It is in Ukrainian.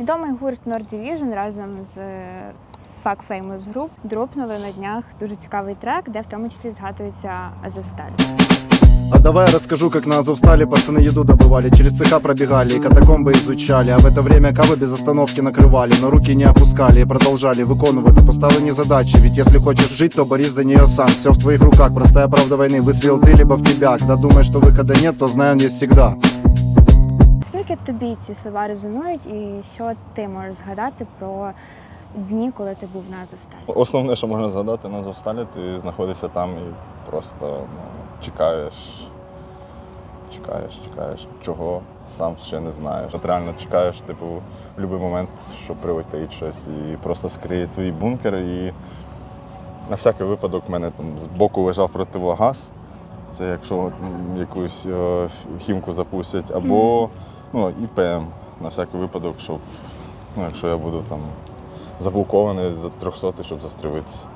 Відомий гурт Nord Division разом з Fuck Famous Group дропнули на днях дуже цікавий трек, де в тому числі згадується Азовсталь. А давай я расскажу, как на Азовстале пацаны еду добывали Через цеха пробегали и катакомбы изучали А в это время кавы без остановки накрывали Но руки не опускали и продолжали выконывать поставлені задачи Ведь если хочешь жить, то борись за нее сам Все в твоих руках, простая правда войны Выстрел ты, либо в тебя Когда думаешь, что выхода нет, то знай он есть всегда Скільки тобі ці слова резонують, і що ти можеш згадати про дні, коли ти був на Азовсталі? Основне, що можна згадати на Завсталі, ти знаходишся там і просто ну, чекаєш, чекаєш, чекаєш, чого сам ще не знаєш. От реально чекаєш, типу, в будь-який момент, що прилетить щось, і просто скриє твій бункер. І на всякий випадок в мене там збоку лежав противогаз. Це якщо якусь е, хімку запустять, або ну, ІПМ на всякий випадок, щоб ну, якщо я буду там заблокований за 300, щоб застрелитися.